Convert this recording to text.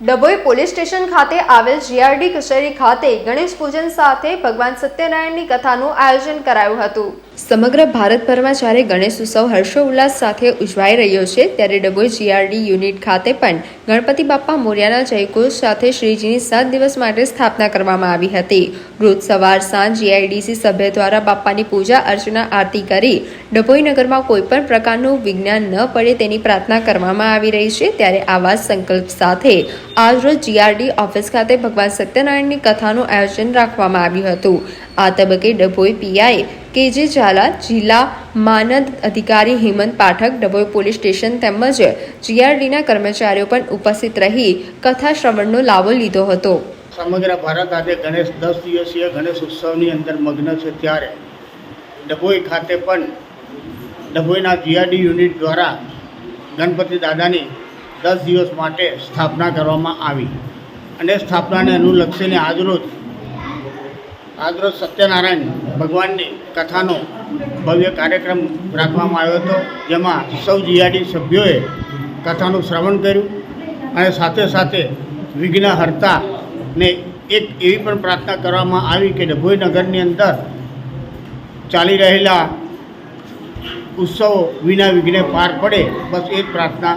Dabhoi police station ખાતે આવેલ GRD કચેરી ખાતે ગણેશ પૂજન સાથે ભગવાન સત્યનારાયણની કથાનું આયોજન કરાયું હતું. સમગ્ર ભારતભરમાં જ્યારે ગણેશ ઉત્સવ હર્ષોલ્લાસ સાથે ઉજવાઈ રહ્યો છે, ત્યારે ડભોઈ જીઆરડી યુનિટ ખાતે પણ ગણપતિ બાપ્પા મોર્યાના જયઘોષ સાથે શ્રીજીની સાત દિવસ માટે સ્થાપના કરવામાં આવી હતી. રોજ સવાર સાંજ જીઆઈડીસી સભ્ય દ્વારા બાપ્પાની પૂજા, અર્ચના, આરતી કરી ડભોઈ નગરમાં કોઈપણ પ્રકારનું વિજ્ઞાન ન પડે તેની પ્રાર્થના કરવામાં આવી રહી છે, ત્યારે આવા સંકલ્પ સાથે આજરોજ જીઆરડી ઓફિસ ખાતે ભગવાન સત્યનારાયણની કથાનું આયોજન રાખવામાં આવ્યું હતું. આ તબક્કે ડભોઈ પીઆઈ કે જે ઝાલા, જિલ્લા માનદ અધિકારી હેમંત પાઠક, ડભોઈ પોલીસ સ્ટેશન તેમજ જીઆરડીના કર્મચારીઓ પણ ઉપસ્થિત રહી કથા શ્રવણનો લાભો લીધો હતો. સમગ્ર ભારત આજે ગણેશ દસ દિવસીય ગણેશ ઉત્સવની અંદર મગ્ન છે ત્યારે ડભોઈ ખાતે પણ ડભોઈના જીઆરડી યુનિટ દ્વારા ગણપતિ દાદાની દસ દિવસ માટે સ્થાપના કરવામાં આવી. અને સ્થાપનાને અનુલક્ષીને આજરોજ આજરોજ સત્યનારાયણ ભગવાનની કથાનો ભવ્ય કાર્યક્રમ રાખવામાં આવ્યો હતો, જેમાં સૌ જીઆરડી સભ્યોએ કથાનું શ્રવણ કર્યું અને સાથે સાથે વિઘ્નહર્તાને એક એવી પણ પ્રાર્થના કરવામાં આવી કે ડભોઈ અંદર ચાલી રહેલા ઉત્સવો વિના વિઘ્ને પાર પડે, બસ એ જ પ્રાર્થના